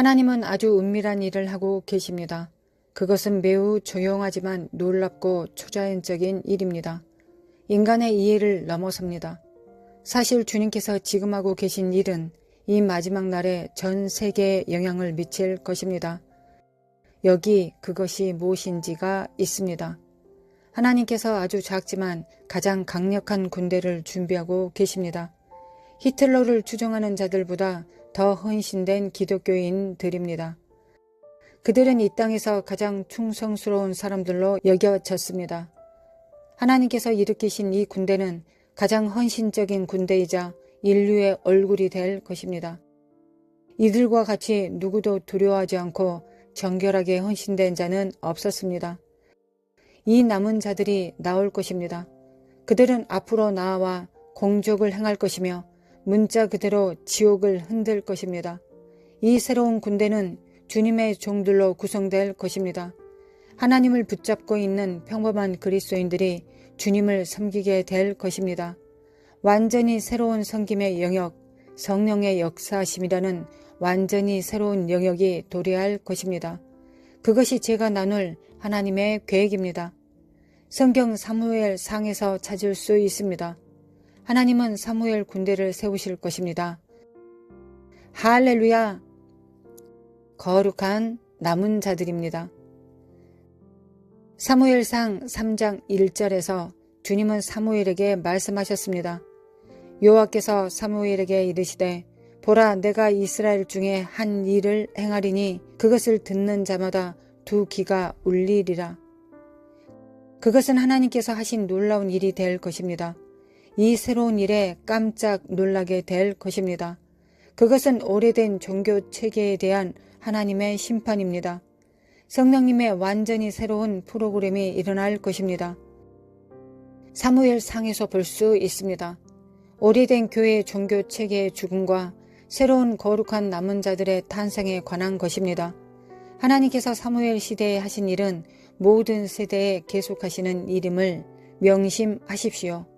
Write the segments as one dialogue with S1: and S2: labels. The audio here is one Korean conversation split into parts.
S1: 하나님은 아주 은밀한 일을 하고 계십니다. 그것은 매우 조용하지만 놀랍고 초자연적인 일입니다. 인간의 이해를 넘어섭니다. 사실 주님께서 지금 하고 계신 일은 이 마지막 날에 전 세계에 영향을 미칠 것입니다. 여기 그것이 무엇인지가 있습니다. 하나님께서 아주 작지만 가장 강력한 군대를 준비하고 계십니다. 히틀러를 추종하는 자들보다 더 헌신된 기독교인들입니다. 그들은 이 땅에서 가장 충성스러운 사람들로 여겨졌습니다. 하나님께서 일으키신 이 군대는 가장 헌신적인 군대이자 인류의 얼굴이 될 것입니다. 이들과 같이 누구도 두려워하지 않고 정결하게 헌신된 자는 없었습니다. 이 남은 자들이 나올 것입니다. 그들은 앞으로 나아와 공적을 행할 것이며 문자 그대로 지옥을 흔들 것입니다. 이 새로운 군대는 주님의 종들로 구성될 것입니다. 하나님을 붙잡고 있는 평범한 그리스도인들이 주님을 섬기게 될 것입니다. 완전히 새로운 섬김의 영역, 성령의 역사심이라는 완전히 새로운 영역이 도래할 것입니다. 그것이 제가 나눌 하나님의 계획입니다. 성경 사무엘 상에서 찾을 수 있습니다. 하나님은 사무엘 군대를 세우실 것입니다. 할렐루야! 거룩한 남은 자들입니다. 사무엘상 3장 1절에서 주님은 사무엘에게 말씀하셨습니다. 여호와께서 사무엘에게 이르시되 보라 내가 이스라엘 중에 한 일을 행하리니 그것을 듣는 자마다 두 귀가 울리리라. 그것은 하나님께서 하신 놀라운 일이 될 것입니다. 이 새로운 일에 깜짝 놀라게 될 것입니다. 그것은 오래된 종교 체계에 대한 하나님의 심판입니다. 성령님의 완전히 새로운 프로그램이 일어날 것입니다. 사무엘 상에서 볼 수 있습니다. 오래된 교회 종교 체계의 죽음과 새로운 거룩한 남은 자들의 탄생에 관한 것입니다. 하나님께서 사무엘 시대에 하신 일은 모든 세대에 계속하시는 일임을 명심하십시오.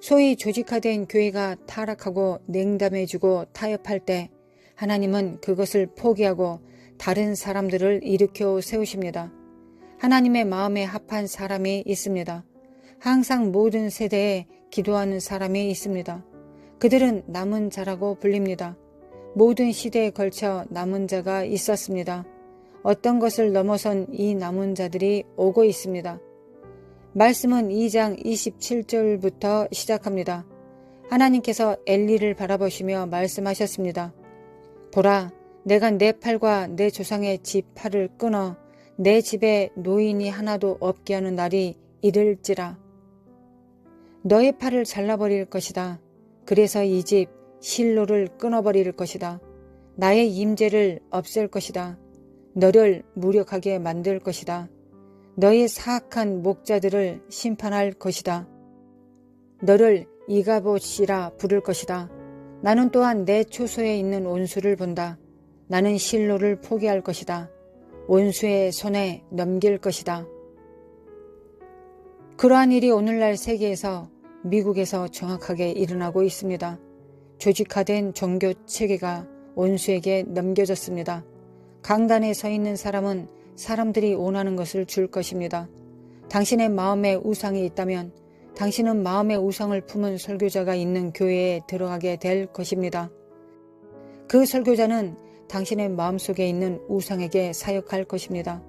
S1: 소위 조직화된 교회가 타락하고 냉담해지고 타협할 때 하나님은 그것을 포기하고 다른 사람들을 일으켜 세우십니다. 하나님의 마음에 합한 사람이 있습니다. 항상 모든 세대에 기도하는 사람이 있습니다. 그들은 남은 자라고 불립니다. 모든 시대에 걸쳐 남은 자가 있었습니다. 어떤 것을 넘어선 이 남은 자들이 오고 있습니다. 말씀은 2장 27절부터 시작합니다. 하나님께서 엘리를 바라보시며 말씀하셨습니다. 보라, 내가 내 팔과 내 조상의 집 팔을 끊어 내 집에 노인이 하나도 없게 하는 날이 이를지라. 너의 팔을 잘라버릴 것이다. 그래서 이 집 실로를 끊어버릴 것이다. 나의 임재를 없앨 것이다. 너를 무력하게 만들 것이다. 너의 사악한 목자들을 심판할 것이다. 너를 이가봇이라 부를 것이다. 나는 또한 내 초소에 있는 온수를 본다. 나는 실로를 포기할 것이다. 온수의 손에 넘길 것이다. 그러한 일이 오늘날 세계에서 미국에서 정확하게 일어나고 있습니다. 조직화된 종교 체계가 온수에게 넘겨졌습니다. 강단에 서 있는 사람은 사람들이 원하는 것을 줄 것입니다. 당신의 마음에 우상이 있다면 당신은 마음의 우상을 품은 설교자가 있는 교회에 들어가게 될 것입니다. 그 설교자는 당신의 마음속에 있는 우상에게 사역할 것입니다.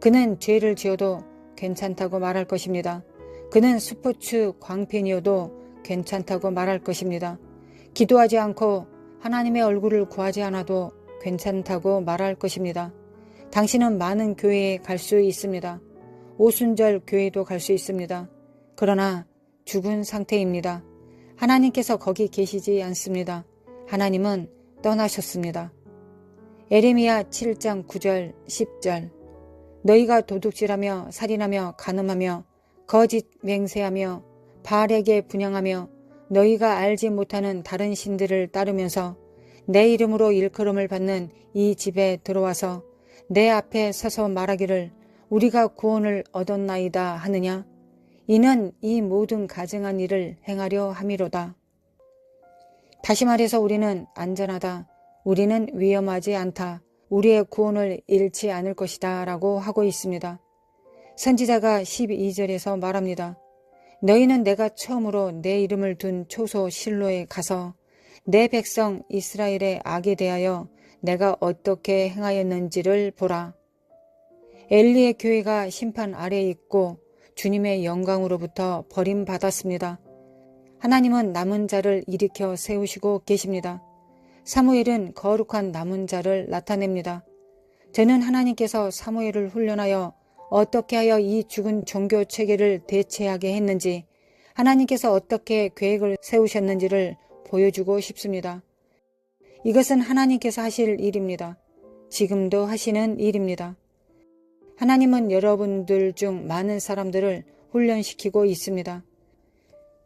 S1: 그는 죄를 지어도 괜찮다고 말할 것입니다. 그는 스포츠 광팬이어도 괜찮다고 말할 것입니다. 기도하지 않고 하나님의 얼굴을 구하지 않아도 괜찮다고 말할 것입니다. 당신은 많은 교회에 갈 수 있습니다. 오순절 교회도 갈 수 있습니다. 그러나 죽은 상태입니다. 하나님께서 거기 계시지 않습니다. 하나님은 떠나셨습니다. 에레미야 7장 9절 10절 너희가 도둑질하며 살인하며 간음하며 거짓 맹세하며 바알에게 분양하며 너희가 알지 못하는 다른 신들을 따르면서 내 이름으로 일컬음을 받는 이 집에 들어와서 내 앞에 서서 말하기를 우리가 구원을 얻었나이다 하느냐 이는 이 모든 가증한 일을 행하려 함이로다. 다시 말해서 우리는 안전하다, 우리는 위험하지 않다. 우리의 구원을 잃지 않을 것이다. 라고 하고 있습니다. 선지자가 12절에서 말합니다. 너희는 내가 처음으로 내 이름을 둔 초소 실로에 가서 내 백성 이스라엘의 악에 대하여 내가 어떻게 행하였는지를 보라. 엘리의 교회가 심판 아래에 있고 주님의 영광으로부터 버림받았습니다. 하나님은 남은 자를 일으켜 세우시고 계십니다. 사무엘은 거룩한 남은 자를 나타냅니다. 저는 하나님께서 사무엘을 훈련하여 어떻게 하여 이 죽은 종교 체계를 대체하게 했는지 하나님께서 어떻게 계획을 세우셨는지를 보여주고 싶습니다. 이것은 하나님께서 하실 일입니다. 지금도 하시는 일입니다. 하나님은 여러분들 중 많은 사람들을 훈련시키고 있습니다.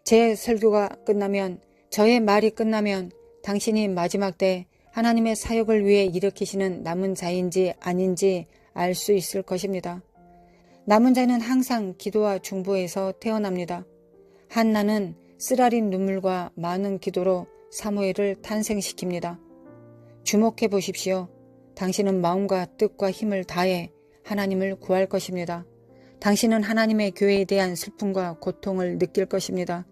S1: 제 설교가 끝나면 저의 말이 끝나면 당신이 마지막 때 하나님의 사역을 위해 일으키시는 남은 자인지 아닌지 알 수 있을 것입니다. 남은 자는 항상 기도와 중보에서 태어납니다. 한나는 쓰라린 눈물과 많은 기도로 사무엘을 탄생시킵니다. 주목해 보십시오. 당신은 마음과 뜻과 힘을 다해 하나님을 구할 것입니다. 당신은 하나님의 교회에 대한 슬픔과 고통을 느낄 것입니다.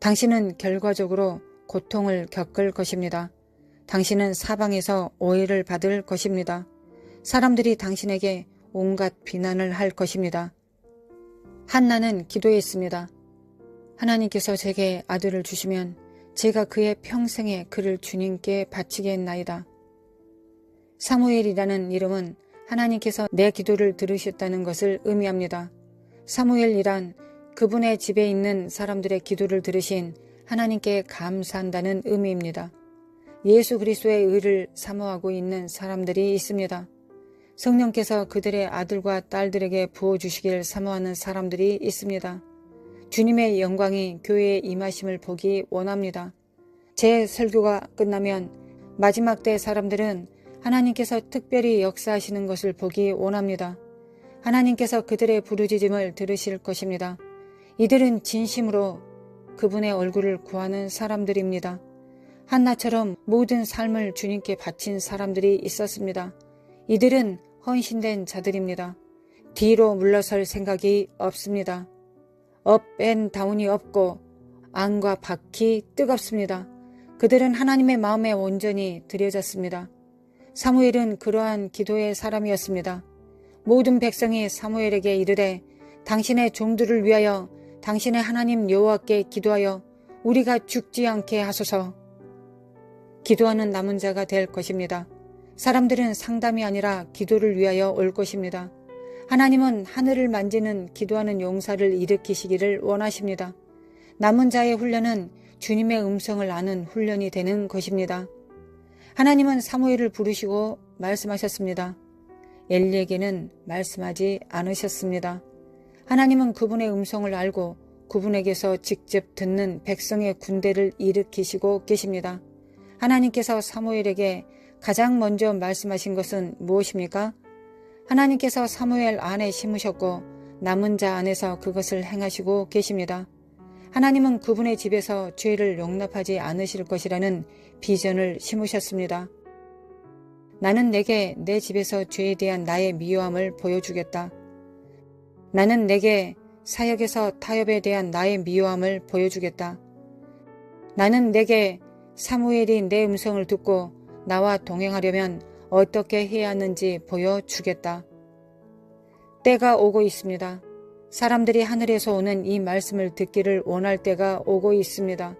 S1: 당신은 결과적으로 고통을 겪을 것입니다. 당신은 사방에서 오해를 받을 것입니다. 사람들이 당신에게 온갖 비난을 할 것입니다. 한나는 기도했습니다. 하나님께서 제게 아들을 주시면 제가 그의 평생에 그를 주님께 바치겠나이다. 사무엘이라는 이름은 하나님께서 내 기도를 들으셨다는 것을 의미합니다. 사무엘이란 그분의 집에 있는 사람들의 기도를 들으신 하나님께 감사한다는 의미입니다. 예수 그리스도의 의를 사모하고 있는 사람들이 있습니다. 성령께서 그들의 아들과 딸들에게 부어주시길 사모하는 사람들이 있습니다. 주님의 영광이 교회에 임하심을 보기 원합니다. 제 설교가 끝나면 마지막 때 사람들은 하나님께서 특별히 역사하시는 것을 보기 원합니다. 하나님께서 그들의 부르짖음을 들으실 것입니다. 이들은 진심으로 그분의 얼굴을 구하는 사람들입니다. 한나처럼 모든 삶을 주님께 바친 사람들이 있었습니다. 이들은 헌신된 자들입니다. 뒤로 물러설 생각이 없습니다. 업앤 다운이 없고 안과 밖이 뜨겁습니다. 그들은 하나님의 마음에 온전히 들여졌습니다. 사무엘은 그러한 기도의 사람이었습니다. 모든 백성이 사무엘에게 이르되 당신의 종들을 위하여 당신의 하나님 여호와께 기도하여 우리가 죽지 않게 하소서. 기도하는 남은 자가 될 것입니다. 사람들은 상담이 아니라 기도를 위하여 올 것입니다. 하나님은 하늘을 만지는 기도하는 용사를 일으키시기를 원하십니다. 남은 자의 훈련은 주님의 음성을 아는 훈련이 되는 것입니다. 하나님은 사무엘을 부르시고 말씀하셨습니다. 엘리에게는 말씀하지 않으셨습니다. 하나님은 그분의 음성을 알고 그분에게서 직접 듣는 백성의 군대를 일으키시고 계십니다. 하나님께서 사무엘에게 가장 먼저 말씀하신 것은 무엇입니까? 하나님께서 사무엘 안에 심으셨고 남은 자 안에서 그것을 행하시고 계십니다. 하나님은 그분의 집에서 죄를 용납하지 않으실 것이라는 비전을 심으셨습니다. 나는 내게 내 집에서 죄에 대한 나의 미워함을 보여주겠다. 나는 내게 사역에서 타협에 대한 나의 미워함을 보여주겠다. 나는 내게 사무엘이 내 음성을 듣고 나와 동행하려면 어떻게 해야 하는지 보여주겠다. 때가 오고 있습니다. 사람들이 하늘에서 오는 이 말씀을 듣기를 원할 때가 오고 있습니다.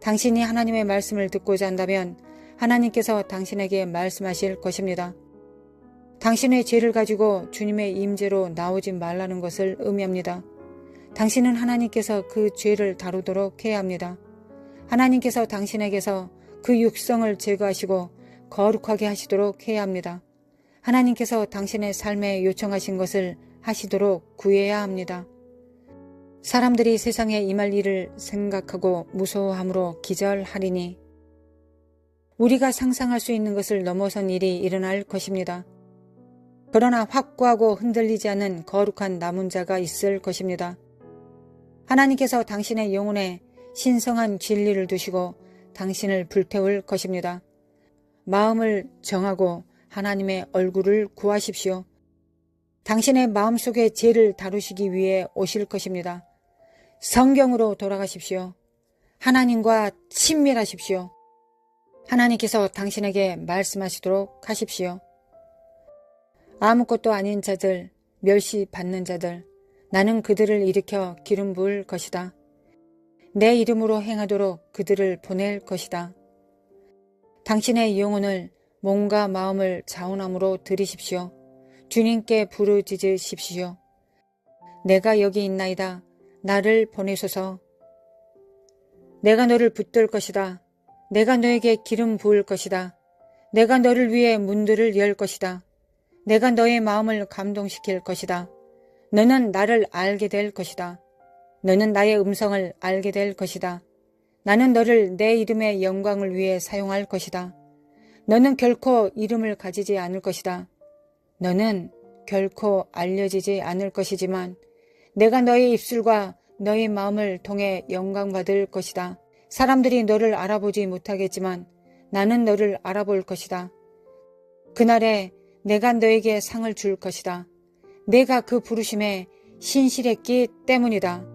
S1: 당신이 하나님의 말씀을 듣고자 한다면 하나님께서 당신에게 말씀하실 것입니다. 당신의 죄를 가지고 주님의 임재로 나오지 말라는 것을 의미합니다. 당신은 하나님께서 그 죄를 다루도록 해야 합니다. 하나님께서 당신에게서 그 육성을 제거하시고 거룩하게 하시도록 해야 합니다. 하나님께서 당신의 삶에 요청하신 것을 하시도록 구해야 합니다. 사람들이 세상에 임할 일을 생각하고 무서워함으로 기절하리니 우리가 상상할 수 있는 것을 넘어선 일이 일어날 것입니다. 그러나 확고하고 흔들리지 않는 거룩한 남은 자가 있을 것입니다. 하나님께서 당신의 영혼에 신성한 진리를 두시고 당신을 불태울 것입니다. 마음을 정하고 하나님의 얼굴을 구하십시오. 당신의 마음속의 죄를 다루시기 위해 오실 것입니다. 성경으로 돌아가십시오. 하나님과 친밀하십시오. 하나님께서 당신에게 말씀하시도록 하십시오. 아무것도 아닌 자들, 멸시받는 자들, 나는 그들을 일으켜 기름 부을 것이다. 내 이름으로 행하도록 그들을 보낼 것이다. 당신의 영혼을 몸과 마음을 자원함으로 드리십시오. 주님께 부르짖으십시오. 내가 여기 있나이다. 나를 보내소서. 내가 너를 붙들 것이다. 내가 너에게 기름 부을 것이다. 내가 너를 위해 문들을 열 것이다. 내가 너의 마음을 감동시킬 것이다. 너는 나를 알게 될 것이다. 너는 나의 음성을 알게 될 것이다. 나는 너를 내 이름의 영광을 위해 사용할 것이다. 너는 결코 이름을 가지지 않을 것이다. 너는 결코 알려지지 않을 것이지만 내가 너의 입술과 너의 마음을 통해 영광받을 것이다. 사람들이 너를 알아보지 못하겠지만 나는 너를 알아볼 것이다. 그날에 내가 너에게 상을 줄 것이다. 내가 그 부르심에 신실했기 때문이다.